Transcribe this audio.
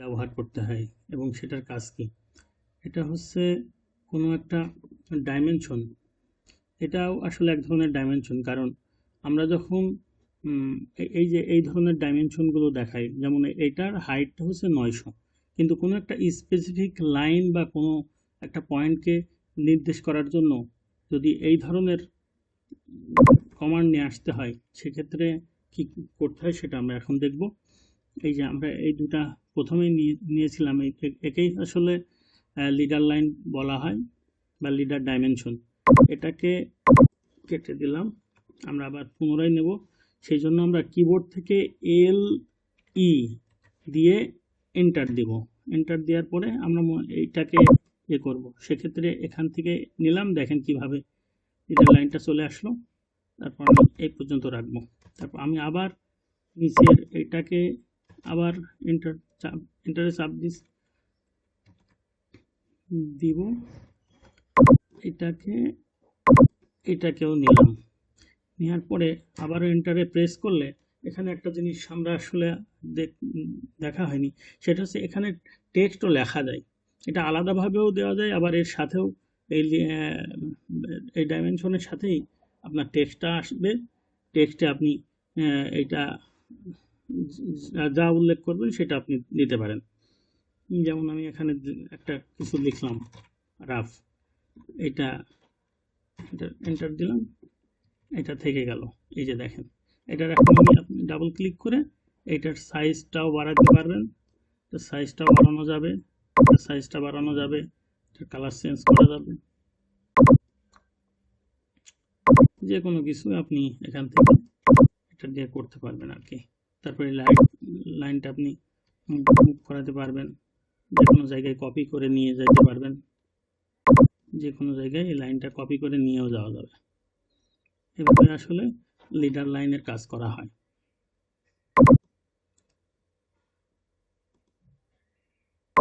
ব্যবহার করতে হয় এবং সেটার কাজ কি? এটা হচ্ছে কোনো একটা ডাইমেনশন এটাও আসলে এক ধরনের ডাইমেনশন কারণ আমরা যখন এই যে, এই ধরনের ডাইমেনশনগুলো দেখাই, যেমন এটার হাইটটা হচ্ছে নয়শো, কিন্তু কোনো একটা স্পেসিফিক লাইন বা কোনো একটা পয়েন্টকে নির্দেশ করার জন্য যদি এই ধরনের কমান্ড নিয়ে আসতে হয়, সেক্ষেত্রে কি করতে হয় সেটা আমরা এখন দেখব। এই যে আমরা এই দুটা প্রথমেই নিয়ে, নিয়েছিলাম, এই একেই আসলে লিডার লাইন বলা হয় বা লিডার ডাইমেনশন এটাকে কেটে দিলাম, আমরা আবার পুনরায় নেব। সেই জন্য আমরা কিবোর্ড থেকে এল ই দিয়ে এন্টার দেব। এন্টার দেওয়ার পরে আমরা এইটাকে ইয়ে করব। সেক্ষেত্রে এখান থেকে নিলাম, দেখেন কীভাবে লিডার লাইনটা চলে আসলো। তারপর আমি এই পর্যন্ত রাখব। তারপর আমি আবার নিচের এটাকে আবার এন্টার চাপ এন্টারে চাপ দিস। দিব। এটাকে, এটাকেও নিলাম। নেওয়ার পরে আবারও এন্টারে প্রেস করলে এখানে একটা জিনিস আমরা আসলে দেখ- হয়নি। সেটা হচ্ছে এখানে টেক্সটও লেখা যায়। এটা আলাদাভাবেও দেওয়া যায়, আবার এর সাথেও এই এই ডাইমেনশনের সাথেই আপনার টেক্সটটা আসবে। টেক্সটে আপনি এটা যা- উল্লেখ করবেন সেটা আপনি দিতে পারেন। যেমন আমি এখানে একটা কিছু লিখলাম, রাফ। এটা এটা এন্টার দিলাম, এটা থেকে গেল। এই যে দেখেন, এটার এখন আমি আপনি ডাবল ক্লিক করে এটার সাইজটাও বাড়াতে পারবেন। সাইজটাও বাড়ানো যাবে সাইজটা বাড়ানো যাবে কালার চেঞ্জ করা যাবে। যে কোনো কিছু আপনি এখান থেকে এটা দিয়ে করতে পারবেন আর কি। তারপরে লাইন লাইনটা আপনি মুভ করাতে পারবেন। যে কোনো জায়গায় কপি করে নিয়ে যেতে পারবেন। যে কোনো জায়গায় এই লাইনটা কপি করে নিয়েও যাওয়া যাবে। এভাবে আসলে লিডার লাইনের কাজ করা হয়।